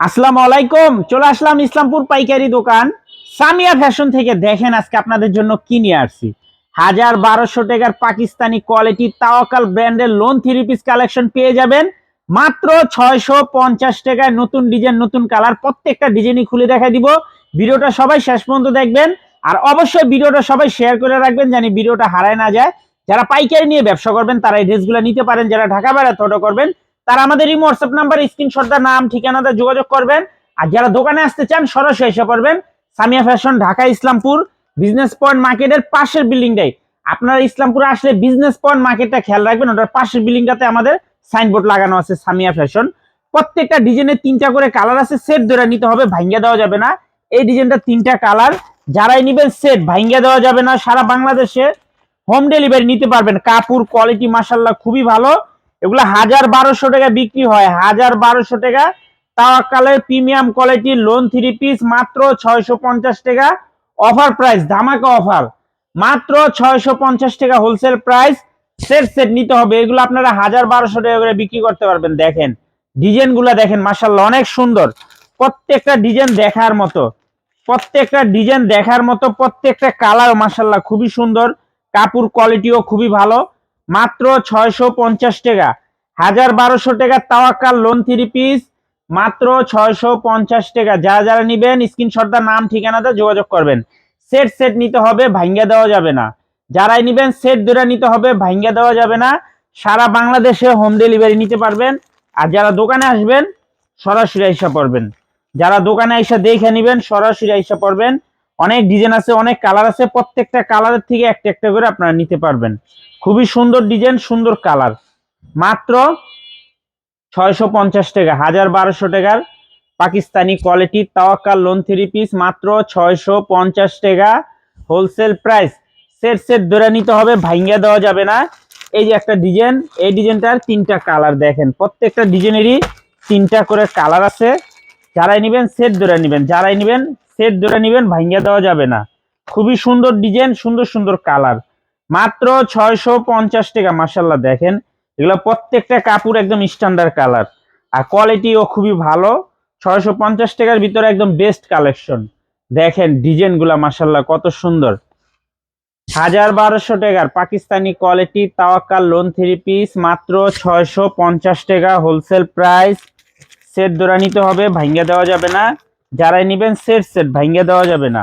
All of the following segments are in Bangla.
আসসালামু আলাইকুম, চলে আসলাম ইসলামপুর পাইকারি দোকান। সামিয়া ফ্যাশন থেকে দেখেন আজকে আপনাদের জন্য কি নিয়ে আসছি। হাজার বারোশো টাকার পাকিস্তানি কোয়ালিটি তাওয়াকাল ব্র্যান্ডের লোন থ্রি পিস কালেকশন পেয়ে যাবেন। মাত্র ছয়শো পঞ্চাশ টাকায় নতুন ডিজাইন নতুন কালার প্রত্যেকটা ডিজাইনই খুলে দেখা দিব। ভিডিওটা সবাই শেষ পর্যন্ত দেখবেন। আর অবশ্যই ভিডিওটা সবাই শেয়ার করে রাখবেন জানি ভিডিওটা হারায় না যায়। যারা পাইকারি নিয়ে ব্যবসা করবেন, তারা এই ড্রেসগুলো নিতে পারেন। যারা ঢাকা বেড়াতে অর্ডার করবেন তারা আমাদের এই হোয়াটসঅ্যাপ নাম্বার স্ক্রিনশটটা নাম ঠিকানাতে যোগাযোগ করবেন। আর যারা দোকানে আসতে চান, সরাসরি এসে পড়বেন Samia fashion Dhaka, Islampur business point মার্কেটের পাশের বিল্ডিংটাই আপনারা ইসলামপুরে আসলে বিজনেস পয়েন্ট মার্কেটটা খেয়াল রাখবেন, ওটার পাশের বিল্ডিংটাতে আমাদের সাইনবোর্ড লাগানো আছে সামিয়া ফ্যাশন প্রত্যেকটা ডিজাইনের তিনটা করে কালার আছে সেট ধরে নিতে হবে ভাঙ্গা দেওয়া যাবে না। এই ডিজাইনটা তিনটা কালার যারাই নিবেন সেট ভাঙ্গা দেওয়া যাবে না। সারা বাংলাদেশে হোম ডেলিভারি নিতে পারবেন। কাপড় কোয়ালিটি মাসাল্লাহ খুবই ভালো। এগুলো হাজার বারোশো টাকা বিক্রি হয়, হাজার বারোশো টাকা। তাওয়াকালের premium quality lawn three piece মাত্র ছয়শো পঞ্চাশ টাকা। অফার প্রাইস, ধামাকা অফার। মাত্র ছয়শো পঞ্চাশ টাকা হোলসেল প্রাইস সেট সেট নিতে হবে। এগুলো আপনারা হাজার বারোশো টাকা করে বিক্রি করতে পারবেন, দেখেন। ডিজাইনগুলা দেখেন মাসাল্লাহ অনেক সুন্দর। প্রত্যেকটা ডিজাইন দেখার মতো। প্রত্যেকটা ডিজাইন দেখার মতো, প্রত্যেকটা কালার মাসাল্লাহ খুবই সুন্দর। কাপড় কোয়ালিটিও খুবই ভালো। মাত্র ছয়শো পঞ্চাশ টাকা। হাজার বারোশো টাকা তাওয়াক্কাল লোন থ্রি পিস মাত্র ছয়শো পঞ্চাশ টাকা। যারা যারা নিবেন স্ক্রিনশটটা নাম, ঠিকানাতে যোগাযোগ করবেন। সেট সেট নিতে হবে, ভাঙ্গা দেওয়া যাবে না। যারাই নিবেন সেট ধরে নিতে হবে, ভাঙ্গা দেওয়া যাবে না। সারা বাংলাদেশে হোম ডেলিভারি নিতে পারবেন। আর যারা দোকানে আসবেন, সরাসরি আইসা পড়বেন। যারা দোকানে আইসা দেখে নিবেন, সরাসরি আইসা পড়বেন। অনেক ডিজাইন আছে, অনেক কালার আছে, প্রত্যেকটা কালারের থেকে একটা একটা করে আপনারা নিতে পারবেন। খুবই সুন্দর ডিজাইন সুন্দর কালার মাত্র ছয়শো পঞ্চাশ টাকা, হাজার বারোশো টাকার Pakistani quality Tawakkal lawn three piece মাত্র ছয়শো পঞ্চাশ টাকা হোলসেল প্রাইস সেট সেট ধরে নিতে হবে ভাঙ্গা দেওয়া যাবে না। এই যে একটা ডিজাইন এই ডিজাইনটার তিনটা কালার দেখেন। প্রত্যেকটা ডিজাইনেরই তিনটা করে কালার আছে। যারাই নেবেন সেট ধরে নেবেন। যারাই নেবেন সেট ধরে নেবেন ভাঙ্গা দেওয়া যাবে না। খুবই সুন্দর ডিজাইন সুন্দর সুন্দর কালার মাত্র ছয়শো পঞ্চাশ টাকা মাসাল্লাহ দেখেন। এগুলো প্রত্যেকটা কাপড় একদম স্ট্যান্ডার্ড কালার আর কোয়ালিটিও খুবই ভালো। ছয়শো পঞ্চাশ টাকার ভিতরে একদম বেস্ট কালেকশন দেখেন ডিজাইনগুলা মাসাল্লাহ কত সুন্দর। হাজার বারোশো টাকার Pakistani quality Tawakkal lawn three piece মাত্র ছয়শো পঞ্চাশ টাকা। হোলসেল প্রাইস সেট দোরা নিতে হবে ভাঙ্গা দেওয়া যাবে না। যারাই নেবেন সেট সেট ভাঙ্গা দেওয়া যাবে না।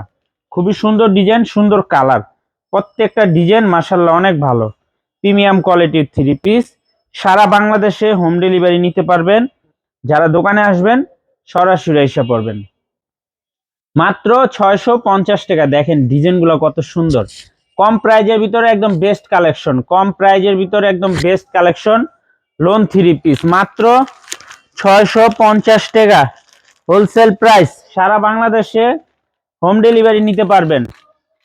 খুবই সুন্দর ডিজাইন সুন্দর কালার প্রত্যেকটা ডিজাইন মাসাল্লাহ অনেক ভালো। প্রিমিয়াম কোয়ালিটির থ্রি পিস সারা বাংলাদেশে হোম ডেলিভারি নিতে পারবেন। যারা দোকানে আসবেন, সরাসরি এসে পড়বেন। মাত্র ছয়শো পঞ্চাশ টাকা। দেখেন ডিজাইনগুলো কত সুন্দর। কম প্রাইজের ভিতরে একদম বেস্ট কালেকশন কম প্রাইজের ভিতরে একদম best collection lawn three piece মাত্র ছয়শো পঞ্চাশ টাকা। Wholesale price. সারা বাংলাদেশে হোম ডেলিভারি নিতে পারবেন।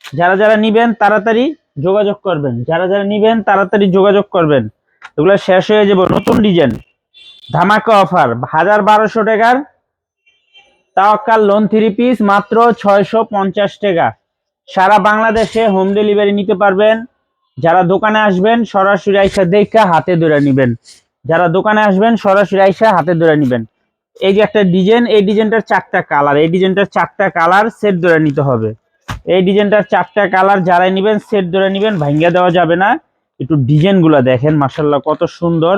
যারা যারা নিবেন, তাড়াতাড়ি যোগাযোগ করবেন। যারা যারা নিবেন, তাড়াতাড়ি যোগাযোগ করবেন। এগুলো শেষ হয়ে যাব নতুন ডিজাইন। ধামাকা অফার। হাজার বারোশো টাকার তাওয়াক্কাল লোন থ্রি পিস মাত্র ছয়শো পঞ্চাশ টাকা। সারা বাংলাদেশে হোম ডেলিভারি নিতে পারবেন। যারা দোকানে আসবেন, সরাসরি আইসা দেখা হাতে ধরে নিবেন। যারা দোকানে আসবেন, সরাসরি আইসা হাতে ধরে নিবেন। এই যে একটা ডিজাইন, এই ডিজাইনটার চারটা কালার, এই ডিজাইনটার চারটা কালার সেট ধরে নিতে হবে। এই ডিজাইনটার চারটা কালার যারাই নিবেন সেট ধরে নিবেন ভাঙ্গা দেওয়া যাবে না। একটু ডিজাইনগুলো দেখেন মাসাল্লাহ কত সুন্দর।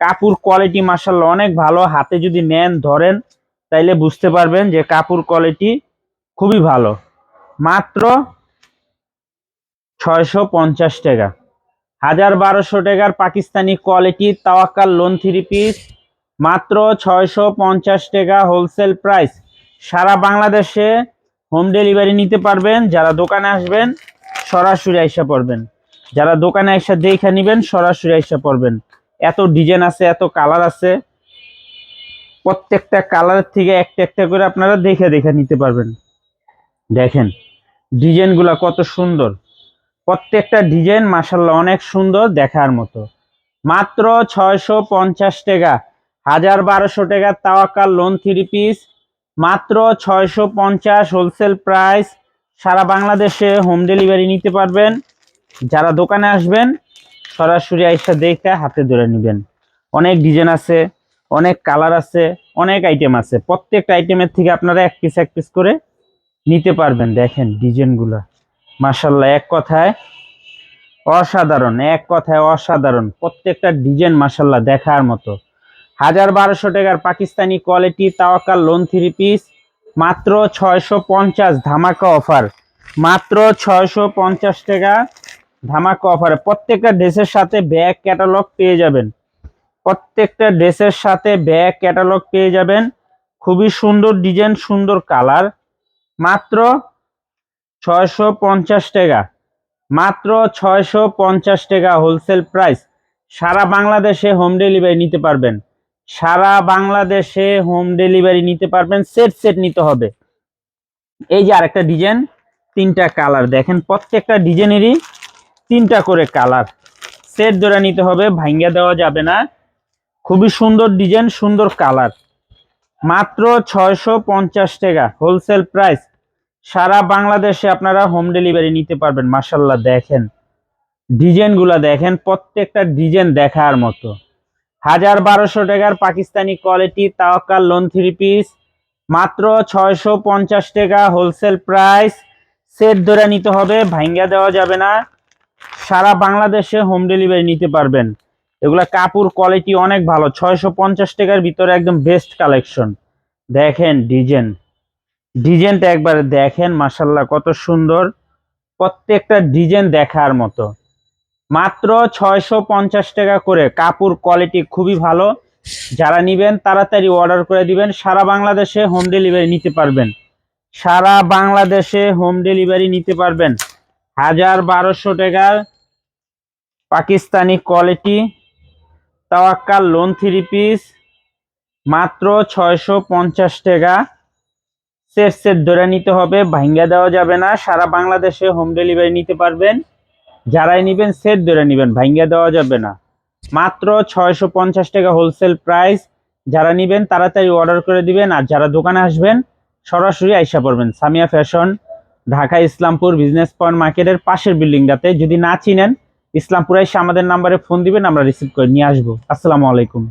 কাপড় কোয়ালিটি মাসাল্লাহ অনেক ভালো, হাতে যদি নেন, ধরেন, তাইলে বুঝতে পারবেন যে কাপড় কোয়ালিটি খুবই ভালো। মাত্র ছয়শো পঞ্চাশ টাকা। হাজার বারোশো টাকার Pakistani quality Tawakkal lawn three piece মাত্র ছয়শো পঞ্চাশ টাকা হোলসেল প্রাইস সারা বাংলাদেশে হোম ডেলিভারি নিতে পারবেন, যারা দোকানে আসবেন, সরাসরি আইসা পড়বেন। যারা দোকানে আইসা দেখে নিবেন, সরাসরি আইসা পড়বেন। এত ডিজাইন আছে, এত কালার আছে। প্রত্যেকটা কালারের থেকে একটা একটা করে আপনারা দেখে দেখে নিতে পারবেন। দেখেন ডিজাইনগুলো কত সুন্দর। প্রত্যেকটা ডিজাইন মাসাল্লাহ অনেক সুন্দর দেখার মতো। মাত্র ছয়শো পঞ্চাশ টাকা হাজার বারোশো টাকা তাওয়াক্কাল লোন থ্রি পিস মাত্র ছয়শো পঞ্চাশ হোলসেল প্রাইস সারা বাংলাদেশে হোম ডেলিভারি নিতে পারবেন। যারা দোকানে আসবেন, সরাসরি আইসা দেখে হাতে ধরে নেবেন। অনেক ডিজাইন আছে, অনেক কালার আছে, অনেক আইটেম আছে। প্রত্যেকটা আইটেমের থেকে আপনারা এক পিস এক পিস করে নিতে পারবেন। দেখেন ডিজাইনগুলো মাসাল্লাহ এক কথায় অসাধারণ, এক কথায় অসাধারণ। প্রত্যেকটা ডিজাইন মাসাল্লাহ দেখার মতো। হাজার বারোশো টাকার Pakistani quality Tawakkal lawn three piece, মাত্র ছয়শো পঞ্চাশ ধামাকা অফার। মাত্র ছয়শো পঞ্চাশ টাকা ধামাকা অফারে। প্রত্যেকটা ড্রেসের সাথে ব্যাগ ক্যাটালগ পেয়ে যাবেন। প্রত্যেকটা ড্রেসের সাথে ব্যাগ ক্যাটালগ পেয়ে যাবেন। খুবই সুন্দর ডিজাইন, সুন্দর কালার। মাত্র ছয়শো পঞ্চাশ টাকা। মাত্র ছয়শো পঞ্চাশ টাকা হোলসেল প্রাইস। সারা বাংলাদেশে হোম ডেলিভারি নিতে পারবেন। সারা বাংলাদেশে হোম ডেলিভারি নিতে পারবেন সেট সেট নিতে হবে। এই যে আরেকটা ডিজাইন তিনটা কালার দেখেন, প্রত্যেকটা ডিজাইনেরই তিনটা করে কালার সেট ধরে নিতে হবে, ভাঙ্গা দেওয়া যাবে না। খুবই সুন্দর ডিজাইন সুন্দর কালার মাত্র ছয়শো পঞ্চাশ টাকা হোলসেল প্রাইস সারা বাংলাদেশে আপনারা হোম ডেলিভারি নিতে পারবেন মাসাল্লাহ দেখেন। ডিজাইনগুলা দেখেন, প্রত্যেকটা ডিজাইন দেখার মতো। হাজার বারোশো টাকার Pakistani quality Tawakkal lawn three piece মাত্র ছয়শো পঞ্চাশ টাকা হোলসেল প্রাইস সেট ধরে নিতে হবে, ভাঙ্গা দেওয়া যাবে না। সারা বাংলাদেশে হোম ডেলিভারি নিতে পারবেন। এগুলা কাপড় কোয়ালিটি অনেক ভালো, ছয়শো পঞ্চাশ টাকার ভিতরে একদম বেস্ট কালেকশন দেখেন ডিজাইন ডিজাইনটা একবার দেখেন মাসাল্লাহ কত সুন্দর। প্রত্যেকটা ডিজাইন দেখার মতো। মাত্র ছয়শো পঞ্চাশ টাকা করে। কাপড় কোয়ালিটি খুবই ভালো। যারা নিবেন, তাড়াতাড়ি অর্ডার করে দিবেন। সারা বাংলাদেশে হোম ডেলিভারি নিতে পারবেন। সারা বাংলাদেশে হোম ডেলিভারি নিতে পারবেন। হাজার বারোশো টাকার Pakistani quality Tawakkal lawn three piece মাত্র ছয়শো পঞ্চাশ টাকা। সেট সেট ধরে নিতে হবে, ভাঙ্গা দেওয়া যাবে না। সারা বাংলাদেশে হোম ডেলিভারি নিতে পারবেন। যারাই নেবেন সেট ধরে নেবেন, ভাঙ্গিয়া দেওয়া যাবে না। মাত্র ছয়শো পঞ্চাশ টাকা হোলসেল প্রাইস যারা নিবেন, তাড়াতাড়ি অর্ডার করে দিবেন, আর যারা দোকানে আসবেন, সরাসরি আইসা পড়বেন। Samia fashion Dhaka Islampur business point মার্কেটের পাশের বিল্ডিংটাতে। যদি না চিনেন, ইসলামপুরে এসে আমাদের নাম্বারে ফোন দিবেন, আমরা রিসিভ করে নিয়ে আসব। আসসালামু আলাইকুম।